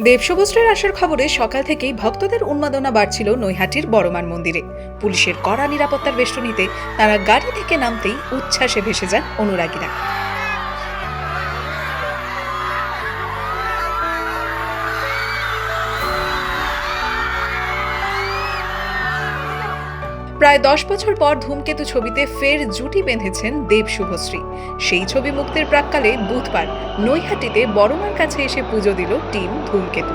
দেবশুভশ্রীর আসার খবরে সকাল থেকেই ভক্তদের উন্মাদনা বাড়ছিল নৈহাটির বড়মান মন্দিরে। পুলিশের কড়া নিরাপত্তার বেষ্টনীতে তারা গাড়ি থেকে নামতেই উচ্ছ্বাসে ভেসে যান অনুরাগীরা। প্রায় দশ বছর পর ধূমকেতু ছবিতে ফের জুটি বেঁধেছেন দেব শুভশ্রী। সেই ছবি মুক্তির প্রাককালে বুধবার নৈহাটিতে বড়মার কাছে এসে পুজো দিল টিম ধূমকেতু।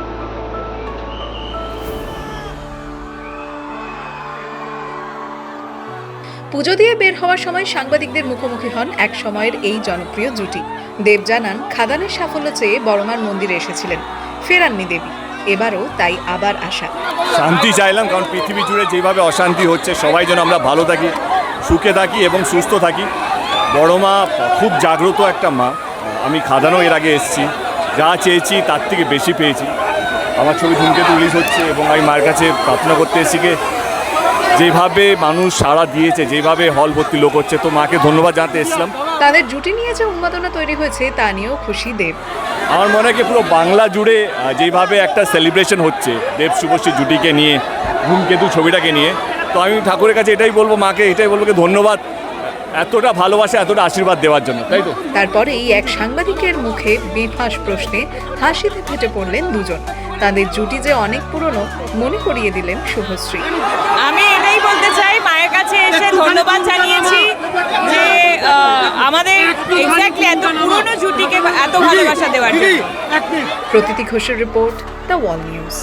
পুজো দিয়ে বের হওয়ার সময় সাংবাদিকদের মুখোমুখি হন এক সময়ের এই জনপ্রিয় জুটি। দেব জানান, খাদানের সাফল্য চেয়ে বড়মার মন্দিরে এসেছিলেন। ফেরাননি দেবী। এবারও তাই আবার আসা শান্তি চাইলাম, কারণ পৃথিবী জুড়ে যেভাবে অশান্তি হচ্ছে, সবাই যেন আমরা ভালো থাকি, সুখে থাকি এবং সুস্থ থাকি। বড় মা খুব জাগ্রত একটা মা। আমি খাদানো এর আগে এসেছি। যা চেয়েছি তার থেকে বেশি পেয়েছি। আমার ছবি ধূমকেতু রিলিজ হচ্ছে এবং আমি মার কাছে প্রার্থনা করতে এসেছি যেভাবে মানুষ সাড়া দিয়েছে, যেভাবে হল ভর্তি লোক হচ্ছে, তো মাকে ধন্যবাদ জানাতে এসেছিলাম। তাদের জুটি নিয়ে যে উন্মাদনা তৈরি হয়েছে তা নিয়েও খুশি দেব। আমার মনে হয় কি পুরো বাংলা জুড়ে যেভাবে একটা সেলিব্রেশন হচ্ছে দেব শুভশ্রী জুটিকে নিয়ে ধূমকেতু ছবিটাকে নিয়ে তো আমি ঠাকুরের কাছে এটাই বলব মাকে এটাই বলব কি ধন্যবাদ এতটা ভালোবাসা এতটা আশীর্বাদ দেওয়ার জন্য তাই তো? তারপরে এই এক সাংবাদিকের মুখে বেফাঁস প্রশ্নে হাসিতে ফেটে পড়লেন দুজন। তাদের জুটি যে অনেক পুরনো মনে করিয়ে দিলেন শুভশ্রী। আমি আমাদের এক্স্যাক্টলি এত পুরনো জুটিকে এত ভালোবাসা দেওয়ার জন্য। প্রতীতি ঘোষের রিপোর্ট দ্য ওয়াল নিউজ